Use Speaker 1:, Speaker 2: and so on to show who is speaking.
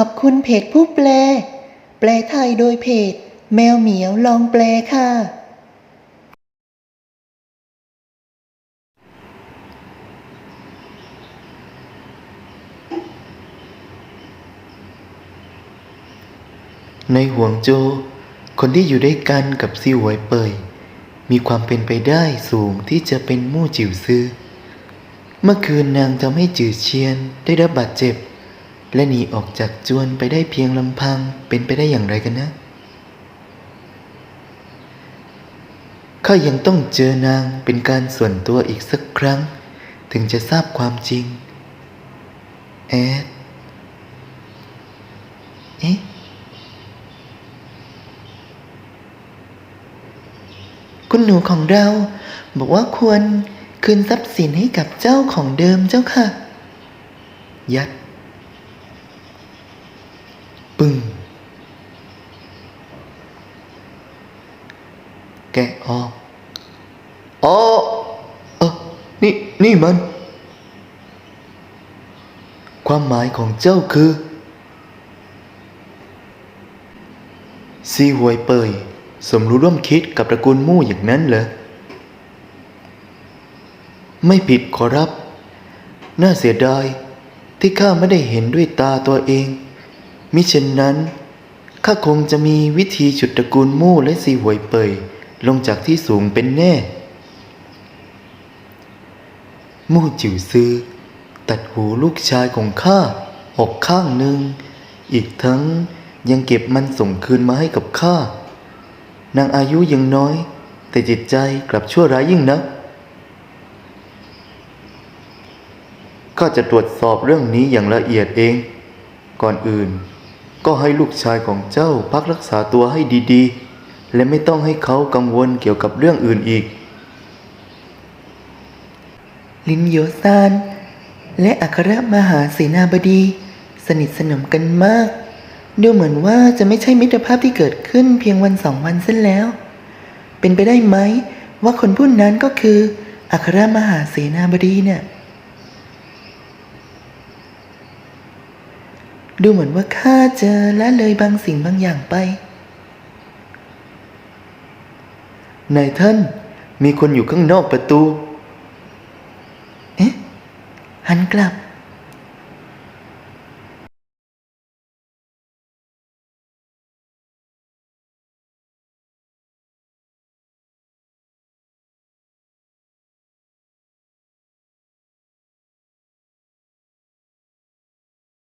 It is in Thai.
Speaker 1: ขอบคุณเพจผู้แปล แปลไทยโดยเพจ แมวเหมียวลองแปลค่ะ
Speaker 2: ในห่วงโจ คนที่อยู่ด้วยกันกับซิวหวเปย มีความเป็นไปได้สูงที่จะเป็นมู่จิ๋วซื้อ เมื่อคืนนางทำให้จือเชียนได้รับบาดเจ็บ และหนีออกจากจวนไปได้เพียงลำพังเป็นไปได้อย่างไรกันนะ ข้ายังต้องเจอนางเป็นการส่วนตัวอีกสักครั้ง ถึงจะทราบความจริง แอด เอ๊ะ
Speaker 1: คุณหนูของเรา บอกว่าควรคืนทรัพย์สินให้กับเจ้าของเดิมเจ้าค่ะ
Speaker 2: ยัด ปึ้ง แกะออกอ๋อเออนี่ นี่มัน ความหมายของเจ้าคือซีหวยเปย สมรู้ร่วมคิดกับตระกูลมู่อย่างนั้นเหรอ ไม่ผิดขอรับ น่าเสียดายที่ข้าไม่ได้เห็นด้วยตาตัวเอง มิเช่นนั้นข้าคงจะมีวิธีฉุดตระกูลมู่และซีหวยเปยลงจากที่สูงเป็นแน่ มู่จิ๋วซือตัดหูลูกชายของข้าอกข้างหนึ่ง อีกทั้งยังเก็บมันส่งคืนมาให้กับข้า นางอายุยังน้อย แต่จิตใจกลับชั่วร้ายยิ่งนักข้าจะตรวจสอบเรื่องนี้อย่างละเอียดเอง ก่อนอื่น ก็ให้ลูกชายของเจ้าพักรักษาตัวให้ดีๆ และไม่ต้องให้เขากังวลเกี่ยวกับเรื่องอื่นอีก
Speaker 1: ลินโยซาน และอัครมหาเสนาบดี สนิทสนมกันมาก ดูเหมือนว่าจะไม่ใช่มิตรภาพที่เกิดขึ้นเพียงวันสองวันเส้นแล้ว เป็นไปได้ไหมว่าคนผู้นั้นก็คืออัครมหาเสนาบดีเนี่ย ดูเหมือนว่าข้าจะละเลยบางสิ่งบางอย่างไป
Speaker 2: นายท่าน มีคนอยู่ข้างนอกประตู
Speaker 1: เอ๊ะ หันกลับ